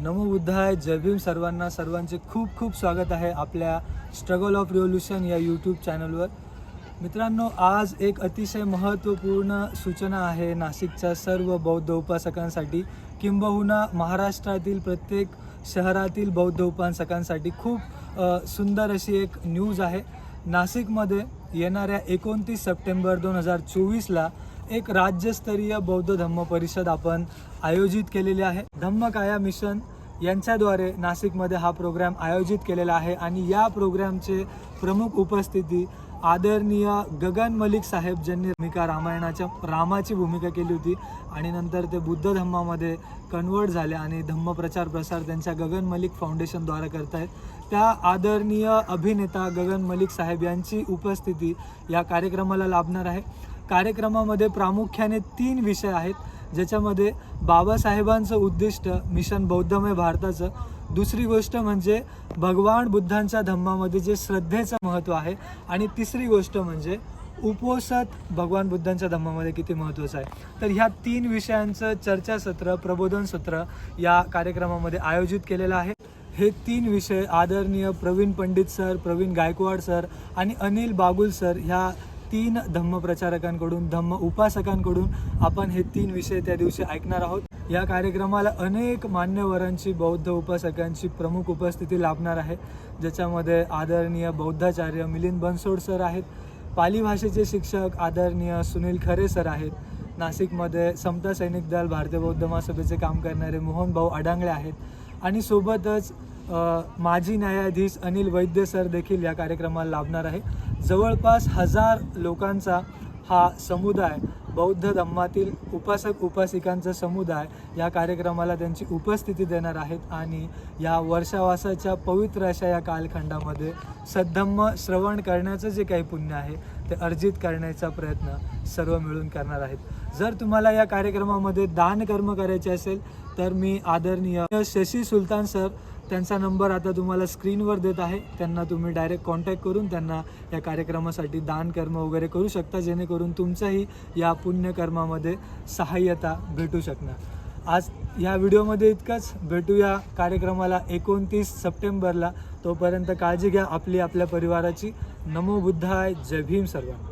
नमो बुद्धाय जय भीम सर्वांना. सर्वांचे खूप खूप स्वागत आहे आपल्या स्ट्रगल ऑफ रिव्होल्युशन या यूट्यूब चॅनलवर मित्रांनो आज एक अतिशय महत्त्वपूर्ण सूचना आहे नाशिकच्या सर्व बौद्ध उपासकांसाठी. किंबहुना महाराष्ट्रातील प्रत्येक शहरातील बौद्ध उपासकांसाठी खूप सुंदर अशी एक न्यूज आहे. नाशिकमध्ये येणाऱ्या एकोणतीस सप्टेंबर दोन हजार चोवीसला एक राज्यस्तरीय बौद्ध धम्म परिषद आपण आयोजित केलेली आहे. धम्मकाया मिशन यांच्याद्वारे नाशिकमध्ये हा प्रोग्राम आयोजित केलेला आहे आणि या प्रोग्रामचे प्रमुख उपस्थिती आदरणीय गगन मलिक साहेब ज्यांनी भूमिका रामायणाच्या रामाची भूमिका केली होती आणि नंतर ते बुद्ध धम्मामध्ये कन्वर्ट झाले आणि धम्म प्रचार प्रसार त्यांच्या गगन मलिक फाउंडेशनद्वारे करतायत त्या आदरणीय अभिनेता गगन मलिक साहेब यांची उपस्थिती या कार्यक्रमाला लाभणार आहे. कार्यक्रमामध्ये प्रामुख्याने तीन विषय आहेत ज्याच्यामध्ये बाबासाहेबांचं उद्दिष्ट मिशन बौद्धमय भारताचं. दुसरी गोष्ट म्हणजे भगवान बुद्धांच्या धम्मामध्ये जे श्रद्धेचं महत्त्व आहे. आणि तिसरी गोष्ट म्हणजे उपोसत भगवान बुद्धांच्या धम्मामध्ये किती महत्त्वाचं आहे. तर ह्या तीन विषयांचं चर्चासत्र प्रबोधन सत्र या कार्यक्रमामध्ये आयोजित केलेलं आहे. हे तीन विषय आदरणीय प्रवीण पंडित सर प्रवीण गायकवाड सर आणि अनिल बागुल सर ह्या तीन धम्म प्रचारकांकडून धम्म उपासकांकडून आपण हे तीन विषय त्या दिवशी ऐकणार आहोत. या कार्यक्रमाला अनेक मान्यवरांची बौद्ध उपासकांची प्रमुख उपस्थिती लाभणार आहे. ज्याच्यामध्ये आदरणीय बौद्धाचार्य मिलिंद बनसोड सर आहेत. पाली भाषेचे शिक्षक आदरणीय सुनील खरे सर आहेत. नाशिकमध्ये समता सैनिक दल भारतीय बौद्ध महासभेचे काम करणारे मोहन भाऊ अडांगळे आहेत. आणि सोबतच माजी न्यायाधीश अनिल वैद्य सर देखील या कार्यक्रमाला लाभणार आहे. जवळपास हजार लोकांचा हा समुदाय बौद्ध धम्मातील उपासक उपासिकांचा समुदाय या कार्यक्रमाला त्यांची उपस्थिती देणार आहेत आणि या वर्षावासाच्या पवित्र अशा या कालखंडामध्ये सद्धम्म श्रवण करण्याचं जे काही पुण्य आहे ते अर्जित करण्याचा प्रयत्न सर्व मिळून करणार आहेत. जर तुम्हाला या कार्यक्रमामध्ये दान कर्म करायचे असेल तर मी आदरणीय शशी सुलतान सर त्यांचा नंबर आता तुम्हाला स्क्रीनवर देत आहे. त्यांना तुम्ही डायरेक्ट कॉन्टॅक्ट करून त्यांना या कार्यक्रमासाठी दान कर्म वगैरे करू शकता जेणेकरून तुमचाही या पुण्यकर्मामध्ये सहाय्यता भेटू शकणार. आज या व्हिडिओमध्ये इतकंच. भेटूया कार्यक्रमाला एकोणतीस सप्टेंबरला. तोपर्यंत काळजी घ्या आपली आपल्या परिवाराची. नमो बुद्धाय. जय भीम सर्वांना.